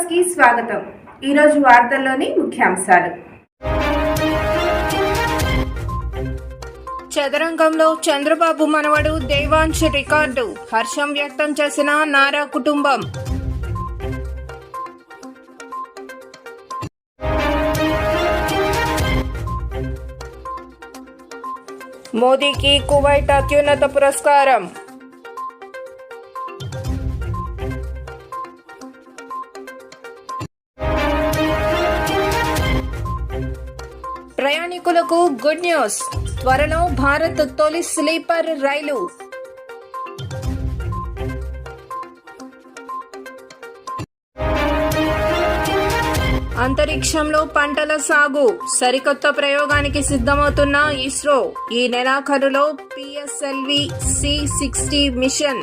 న్యూస్కి స్వాగతం. ఈరోజు వార్తల్లోని ముఖ్యాంశాలు. చదరంగంలో చంద్రబాబు మనవడు దేవాంశ్ రికార్డు హర్షం వ్యక్తం చేసిన నారా కుటుంబం. మోదీకి కువైట్ అత్యున్నత పురస్కారం. ప్రయాణికులకు గుడ్ న్యూస్. త్వరలో భారత్ తొలి స్లీపర్ రైలు. అంతరిక్షంలో పంటల సాగు సరికొత్త ప్రయోగానికి సిద్ధమవుతున్న ఇస్రో ఈ నెలాఖరులో PSLV C sixty mission.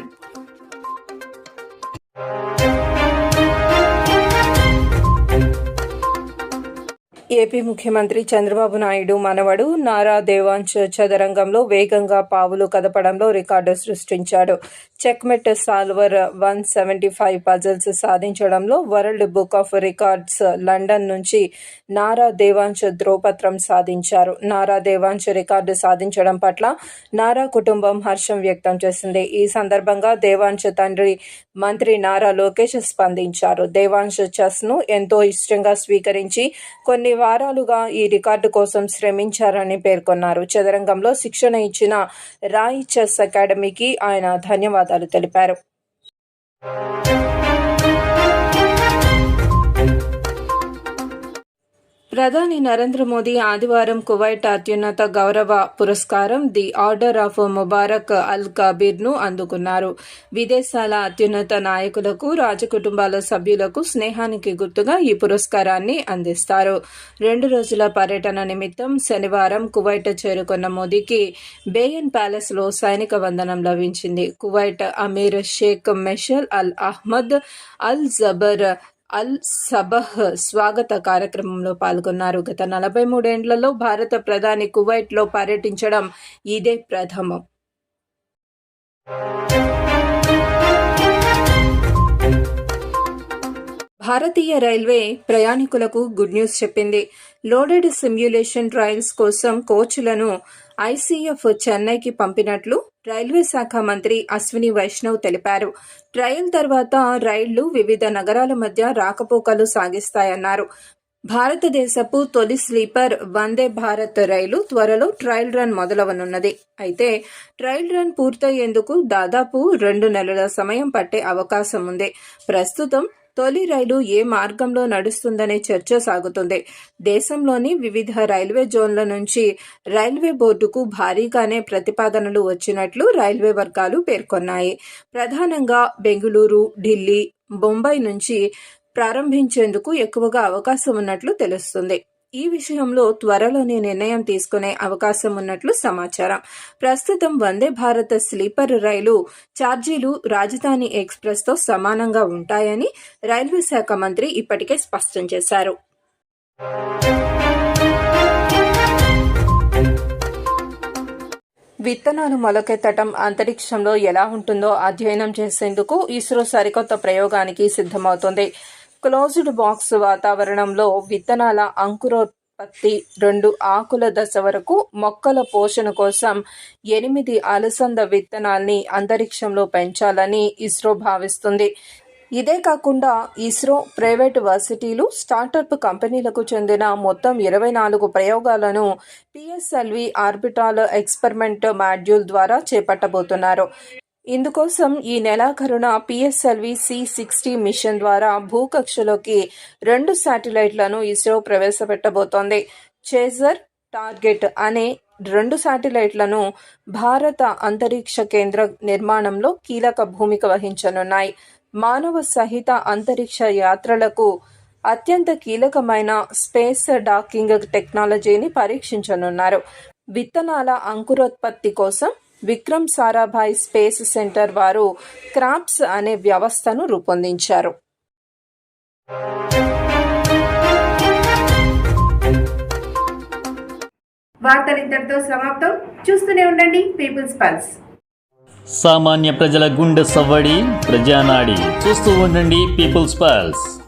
AP ముఖ్యమంత్రి చంద్రబాబు నాయుడు మనవడు నారా దేవాంశ్ చదరంగంలో వేగంగా పావులు కదపడంలో రికార్డు సృష్టించాడు. Checkmate solver one seventy five puzzles సాధించడంలో world book of records London నుంచి నారా దేవాంశ్ ధ్రువపత్రం సాధించారు. నారా దేవాంశ్ రికార్డు సాధించడం పట్ల నారా కుటుంబం హర్షం వ్యక్తం చేసింది. ఈ సందర్భంగా దేవాంశ్ తండ్రి మంత్రి నారా లోకేష్ స్పందించారు. దేవాంశ్ చెస్ను ఎంతో ఇష్టంగా స్వీకరించి కొన్ని వారాలుగా ఈ రికార్డు కోసం శ్రమించారని పేర్కొన్నారు. చదరంగంలో శిక్షణ ఇచ్చిన రాయ్ చెస్ అకాడమీకి ఆయన ధన్యవాదాలు. తెలిపారు. ప్రధాని నరేంద్ర మోదీ ఆదివారం కువైట్ అత్యున్నత గౌరవ పురస్కారం the order of Mubarak Al కబీర్ను అందుకున్నారు. విదేశాల అత్యున్నత నాయకులకు రాజకుటుంబాల సభ్యులకు స్నేహానికి గుర్తుగా ఈ పురస్కారాన్ని అందిస్తారు. రెండు రోజుల పర్యటన నిమిత్తం శనివారం కువైట్ చేరుకున్న మోదీకి బేయన్ ప్యాలెస్లో సైనిక వందనం లభించింది. Kuwait Amir Sheikh Meshal Al Ahmad Al Jaber Al Sabah స్వాగత కార్యక్రమంలో పాల్గొన్నారు. గత నలభై మూడేండ్లలో భారత ప్రధాని కువైట్లో పర్యటించడం ఇదే ప్రథమం. భారతీయ రైల్వే ప్రయాణికులకు గుడ్ న్యూస్ చెప్పింది. లోడెడ్ సిమ్యులేషన్ ట్రయల్స్ కోసం కోచ్లను ఐసీఎఫ్ చెన్నైకి పంపినట్లు రైల్వే శాఖ మంత్రి అశ్విని వైష్ణవ్ తెలిపారు. ట్రయల్ తర్వాత రైళ్ళు వివిధ నగరాల మధ్య రాకపోకలు సాగిస్తాయన్నారు. భారతదేశపు తొలి స్లీపర్ వందే భారత్ రైలు త్వరలో ట్రయల్ రన్ మొదలవనున్నది. అయితే ట్రయల్ రన్ పూర్తయ్యేందుకు దాదాపు రెండు నెలల సమయం పట్టే అవకాశం ఉంది. ప్రస్తుతం తొలి రైలు ఏ మార్గంలో నడుస్తుందనే చర్చ సాగుతుంది. దేశంలోని వివిధ రైల్వే జోన్ల నుంచి రైల్వే బోర్డుకు భారీగానే ప్రతిపాదనలు వచ్చినట్లు రైల్వే వర్గాలు పేర్కొన్నాయి. ప్రధానంగా బెంగళూరు ఢిల్లీ బొంబాయి నుంచి ప్రారంభించేందుకు ఎక్కువగా అవకాశం ఉన్నట్లు తెలుస్తుంది. ఈ విషయంలో త్వరలోనే నిర్ణయం తీసుకునే అవకాశం ఉన్నట్లు సమాచారం. ప్రస్తుతం వందే భారత స్లీపర్ రైలు ఛార్జీలు రాజధాని ఎక్స్ప్రెస్తో సమానంగా ఉంటాయని రైల్వే శాఖ మంత్రి ఇప్పటికే స్పష్టం చేశారు. విత్తనాలు మొలకెత్తటం అంతరిక్షంలో ఎలా ఉంటుందో అధ్యయనం చేసేందుకు ఇస్రో సరికొత్త ప్రయోగానికి సిద్ధమవుతోంది. క్లోజ్డ్ బాక్స్ వాతావరణంలో విత్తనాల అంకురోత్పత్తి రెండు ఆకుల దశ వరకు మొక్కల పోషణ కోసం ఎనిమిది అలసంద విత్తనాల్ని అంతరిక్షంలో పెంచాలని ఇస్రో భావిస్తుంది. ఇదే కాకుండా ఇస్రో ప్రైవేట్ వర్సిటీలు స్టార్టప్ కంపెనీలకు చెందిన మొత్తం ఇరవై నాలుగు ప్రయోగాలను పిఎస్ఎల్వి ఆర్బిటాల్ ఎక్స్పెరిమెంట్ మాడ్యూల్ ద్వారా చేపట్టబోతున్నారు. ఇందుకోసం ఈ నెలాఖరున పిఎస్ఎల్వి సి సిక్స్టీ మిషన్ ద్వారా భూకక్షలోకి రెండు శాటిలైట్లను ఇస్రో ప్రవేశపెట్టబోతోంది. చేజర్ టార్గెట్ అనే రెండు శాటిలైట్లను భారత అంతరిక్ష కేంద్ర నిర్మాణంలో కీలక భూమిక వహించనున్నాయి. మానవ సహిత అంతరిక్ష యాత్రలకు అత్యంత కీలకమైన స్పేస్ డాకింగ్ టెక్నాలజీని పరీక్షించనున్నారు. విత్తనాల అంకురోత్పత్తి కోసం విక్రమ్ సారాభాయ్ స్పేస్ సెంటర్ వారు క్రాప్స్ అనే వ్యవస్థను రూపొందించారు. వార్తలు ఇంతటితో సమాప్తం. చూస్తూనే ఉండండి పీపుల్స్ పల్స్ సామాన్య ప్రజల గుండె సవ్వడి ప్రజానాడి. చూస్తూ ఉండండి పీపుల్స్ పల్స్